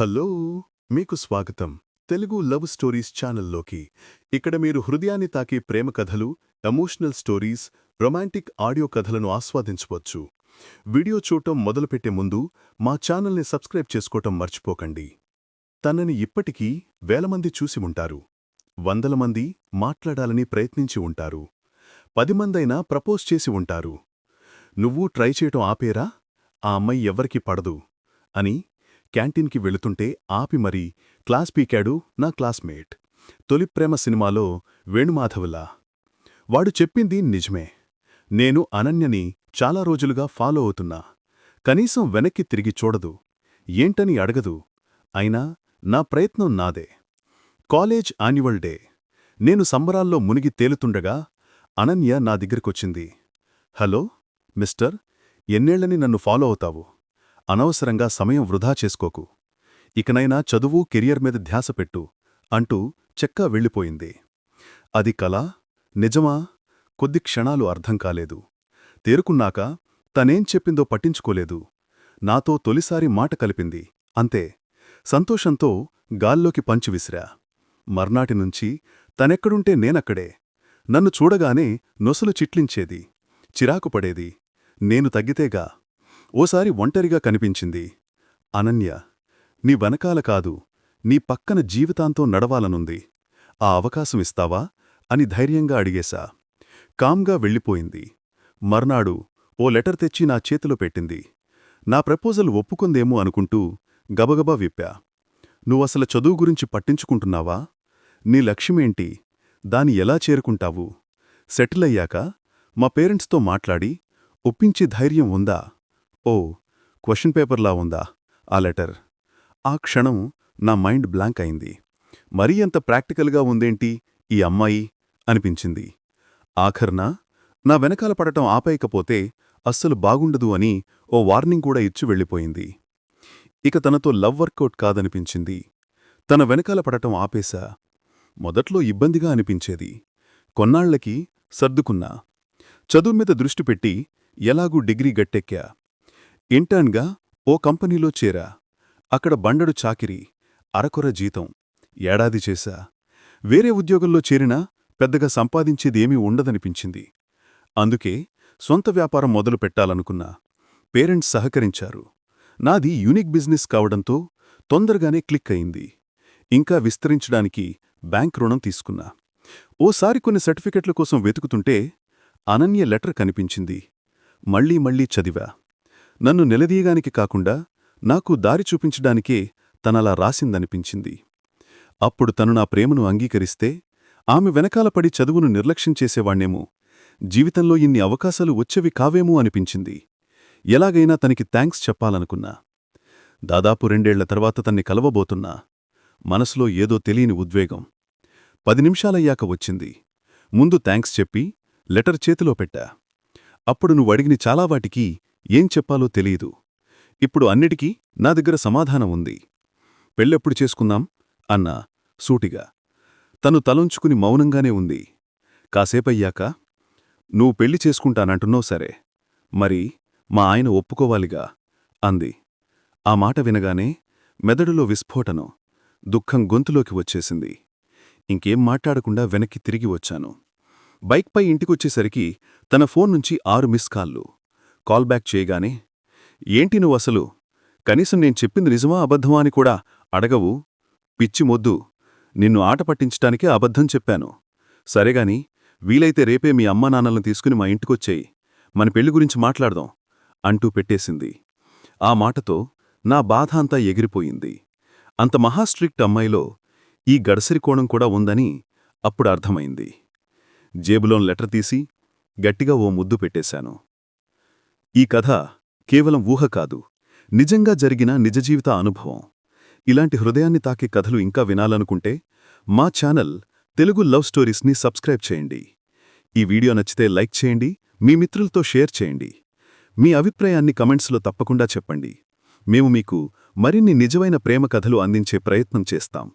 Hello మీకు స్వాగతం. Telugu love stories ఛానల్లోకి. ఇక్కడ మీరు హృదయాన్ని తాకే ప్రేమ కథలు ఎమోషనల్ స్టోరీస్ రొమాంటిక్ ఆడియో కథలను ఆస్వాదించవచ్చు. వీడియో చూడటం మొదలుపెట్టే ముందు మా ఛానల్ని సబ్స్క్రైబ్ చేసుకోవటం మర్చిపోకండి. తనని ఇప్పటికీ వేలమంది చూసి ఉంటారు. వందల మంది మాట్లాడాలని ప్రయత్నించి ఉంటారు. పది మందైనా ప్రపోజ్ చేసి ఉంటారు. నువ్వు ట్రై చేయటం ఆపేరా? ఆ అమ్మాయి ఎవ్వరికీ పడదు. అని క్యాంటీన్కి వెళుతుంటే ఆపి మరీ క్లాస్ పీకాడు నా క్లాస్మేట్. తొలి ప్రేమ సినిమాలో వేణుమాధవులా. వాడు చెప్పింది నిజమే. నేను అనన్యని చాలా రోజులుగా ఫాలో అవుతున్నా. కనీసం వెనక్కి తిరిగి చూడదు. ఏంటని అడగదు. అయినా నా ప్రయత్నం నాదే. College annual day. నేను సంబరాల్లో మునిగి తేలుతుండగా అనన్య నా దగ్గరకొచ్చింది. Hello mister. ఎన్నేళ్ళని నన్ను ఫాలో అవుతావు? అనవసరంగా సమయం వృధా చేసుకోకు. ఇకనైనా చదువు కెరియర్ మీద ధ్యాస పెట్టు అంటూ చెక్కా వెళ్ళిపోయింది. అది కలా నిజమా? కొద్ది క్షణాలు అర్థం కాలేదు. తేరుకున్నాక తనేం చెప్పిందో పట్టించుకోలేదు. నాతో తొలిసారి మాట కలిపింది. అంతే. సంతోషంతో గాల్లోకి పంచి విసిరా. మర్నాటినుంచి తనెక్కడుంటే నేనక్కడే. నన్ను చూడగానే నొసలు చిట్లించేది. చిరాకుపడేది నేను తగ్గితేగా. ఓసారి ఒంటరిగా కనిపించింది. అనన్య నీ వెనకాల కాదు నీ పక్కన జీవితాంతో నడవాలనుంది. ఆ అవకాశం ఇస్తావా? అని ధైర్యంగా అడిగేశా. కామ్గా వెళ్ళిపోయింది. మర్నాడు ఓ లెటర్ తెచ్చి నా చేతిలో పెట్టింది. నా ప్రపోజల్ ఒప్పుకుందేమో అనుకుంటూ గబగబా విప్పా. నువ్వసలు చదువు గురించి పట్టించుకుంటున్నావా? నీ లక్ష్యమేంటి? దాని ఎలా చేరుకుంటావు? సెటిల్ అయ్యాక మా పేరెంట్స్తో మాట్లాడి ఒప్పించే ధైర్యం ఉందా? ఓ క్వశ్చన్ పేపర్లా ఉందా? ఆ లెటర్. ఆ క్షణం నా మైండ్ బ్లాంక్ అయింది. మరీ అంత ప్రాక్టికల్గా ఉందేంటి ఈ అమ్మాయి? అనిపించింది. ఆఖర్న నా వెనకాల పడటం ఆపేయకపోతే అస్సలు బాగుండదు అని ఓ వార్నింగ్ కూడా ఇచ్చి వెళ్ళిపోయింది. ఇక తనతో లవ్ వర్కౌట్ కాదనిపించింది. తన వెనకాల పడటం ఆపేశా. మొదట్లో ఇబ్బందిగా అనిపించేది. కొన్నాళ్ళకి సర్దుకున్నా. చదువు మీద దృష్టి పెట్టి ఎలాగూ డిగ్రీ గట్టెక్కా. ఇంటర్న్గా ఓ కంపెనీలో చేరా. అక్కడ బండడు చాకిరి అరకొర జీతం ఏడాది చేశా. వేరే ఉద్యోగంలో చేరినా పెద్దగా సంపాదించేదేమీ ఉండదనిపించింది. అందుకే సొంత వ్యాపారం మొదలు పెట్టాలనుకున్నా పేరెంట్స్ సహకరించారు. నాది యూనిక్ బిజినెస్ కావడంతో తొందరగానే క్లిక్ అయింది. ఇంకా విస్తరించడానికి బ్యాంక్ రుణం తీసుకున్నా. ఓసారి కొన్ని సర్టిఫికెట్ల కోసం వెతుకుతుంటే అనన్య లెటర్ కనిపించింది. మళ్ళీ మళ్ళీ చదివా. నన్ను నిలదీయగానికి కాకుండా నాకు దారి చూపించడానికే తనలా రాసిందనిపించింది. అప్పుడు తను నా ప్రేమను అంగీకరిస్తే ఆమె వెనకాల పడి చదువును నిర్లక్ష్యం చేసేవాణ్ణేమో జీవితంలో ఇన్ని అవకాశాలు వచ్చేవి కావేమో అనిపించింది. ఎలాగైనా తనకి థ్యాంక్స్ చెప్పాలనుకున్నా. దాదాపు రెండేళ్ళ తర్వాత తన్ని కలవబోతున్నా. మనసులో ఏదో తెలియని ఉద్వేగం. పది నిమిషాలయ్యాక వచ్చింది. ముందు థ్యాంక్స్ చెప్పి లెటర్ చేతిలో పెట్టా. అప్పుడు నువ్వడిగిన చాలా వాటికి ఏం చెప్పాలో తెలియదు. ఇప్పుడు అన్నిటికీ నా దగ్గర సమాధానం ఉంది. పెళ్ళెప్పుడు చేసుకుందాం? అన్నా సూటిగా. తను తలుంచుకుని మౌనంగానే ఉంది. కాసేపయ్యాక నువ్వు పెళ్ళి చేసుకుంటానంటున్నావు సరే. మరి మా ఆయన ఒప్పుకోవాలిగా? అంది. ఆ మాట వినగానే మెదడులో విస్ఫోటనం దుఃఖం గొంతులోకి వచ్చేసింది. ఇంకేం మాట్లాడకుండా వెనక్కి తిరిగి వచ్చాను. బైక్పై ఇంటికొచ్చేసరికి తన ఫోన్ నుంచి ఆరు మిస్ కాల్లు. కాల్ బ్యాక్ చేయగానే ఏంటి నువ్వు అసలు? కనీసం నేను చెప్పింది నిజమా అబద్ధమా అని కూడా అడగవు. పిచ్చి మొద్దు. నిన్ను ఆట పట్టించటానికే అబద్ధం చెప్పాను. సరేగాని వీలైతే రేపే మీ అమ్మా నాన్నలను తీసుకుని మా ఇంటికొచ్చేయి. మన పెళ్ళి గురించి మాట్లాడదాం అంటూ పెట్టేసింది. ఆ మాటతో నా బాధ అంతా ఎగిరిపోయింది. అంత మహాస్ట్రిక్ట్ అమ్మాయిలో ఈ గడసరి కోణం కూడా ఉందని అప్పుడు అర్థమైంది. జేబులోన్ లెటర్ తీసి గట్టిగా ఓ ముద్దు పెట్టేశాను. ఈ కథ కేవలం ఊహ కాదు. నిజంగా జరిగిన నిజజీవిత అనుభవం. ఇలాంటి హృదయాన్ని తాకే కథలు ఇంకా వినాలనుకుంటే మా ఛానల్ తెలుగు లవ్ స్టోరీస్ని సబ్స్క్రైబ్ చేయండి. ఈ వీడియో నచ్చితే లైక్ చేయండి మీ మిత్రులతో షేర్ చేయండి. మీ అభిప్రాయాన్ని కమెంట్స్లో తప్పకుండా చెప్పండి. మేము మీకు మరిన్ని నిజమైన ప్రేమ కథలు అందించే ప్రయత్నం చేస్తాం.